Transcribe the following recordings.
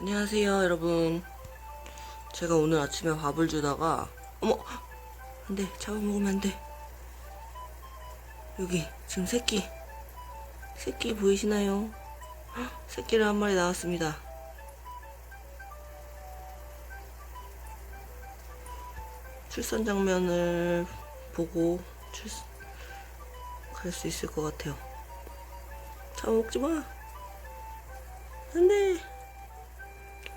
안녕하세요 여러분. 제가 오늘 아침에 밥을 주다가 어머! 안돼 잡아먹으면 안돼. 여기 지금 새끼. 새끼 보이시나요? 헉, 새끼를 한 마리 낳았습니다. 출산 장면을 보고 출... 갈 수 있을 것 같아요. 잡아먹지 마! 안돼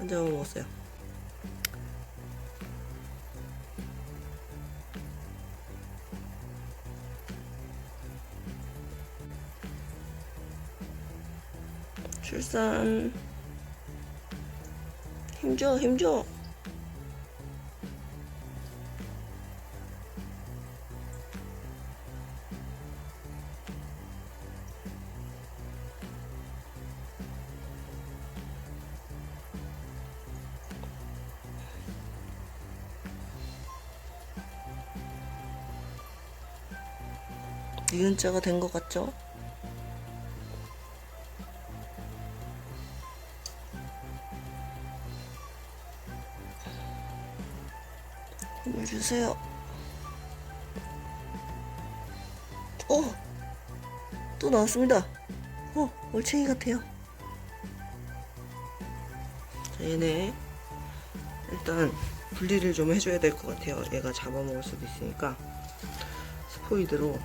안 잡아먹었어요. 출산. 힘줘 힘줘 니은자가 된 것 같죠? 힘을 주세요. 어! 또 나왔습니다. 어, 올챙이 같아요. 자, 얘네 일단 분리를 좀 해줘야 될 것 같아요. 얘가 잡아먹을 수도 있으니까 스포이드로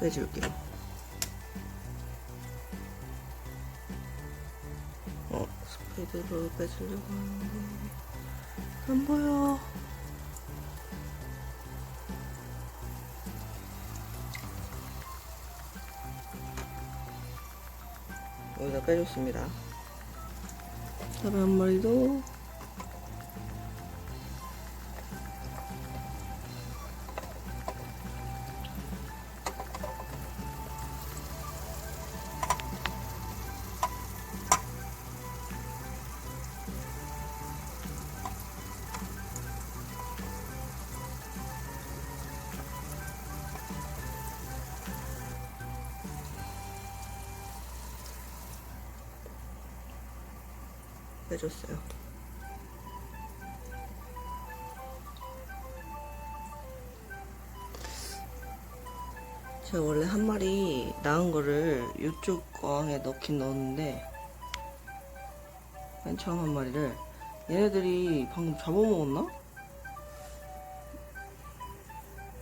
빼줄게요. 어, 스포이드로 빼주려고 하는데 안 보여. 여기다 빼줬습니다. 다른 한 마리도 빼줬어요. 제가 원래 한 마리 낳은 거를 이쪽 어항에 넣긴 넣었는데 맨 처음 한 마리를 얘네들이 방금 잡아먹었나?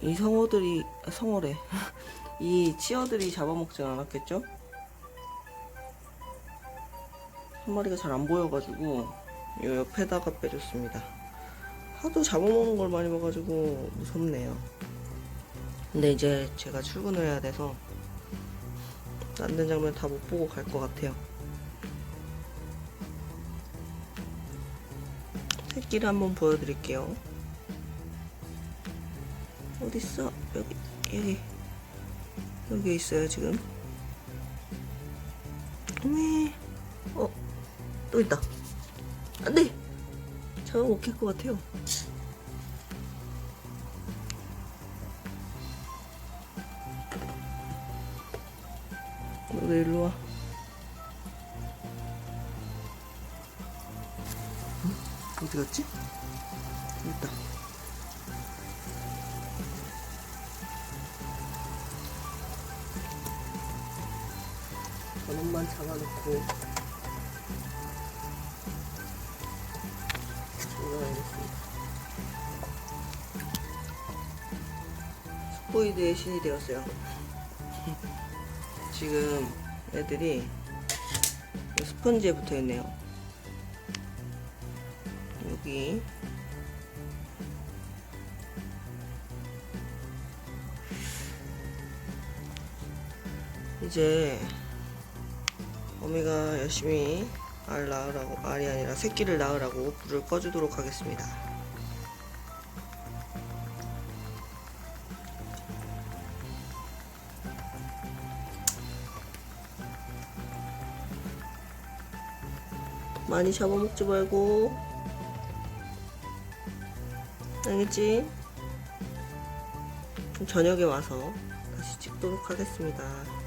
이 성어들이 아, 성어래 이 치어들이 잡아먹진 않았겠죠? 한 마리가 잘 안 보여가지고 요 옆에다가 빼줬습니다. 하도 잡아먹는 걸 많이 봐가지고 무섭네요. 근데 이제 제가 출근을 해야 돼서 낳는 장면 다 못 보고 갈 것 같아요. 새끼를 한번 보여드릴게요. 어딨어? 여기, 여기. 여기 있어요, 지금. 어메. 어, 또 있다. 안 돼! 잡아먹힐 것 같아요. 너도 일로 와. 응? 어디 갔지? 여기 있다. 저놈만 잡아놓고 올라가겠습니다. 스포이드의 신이 되었어요. 지금 애들이 스펀지에 붙어 있네요. 여기 이제 어미가 열심히 알 낳으라고 알이 아니라 새끼를 낳으라고 불을 꺼주도록 하겠습니다. 많이 잡아먹지 말고 알겠지? 저녁에 와서 다시 찍도록 하겠습니다.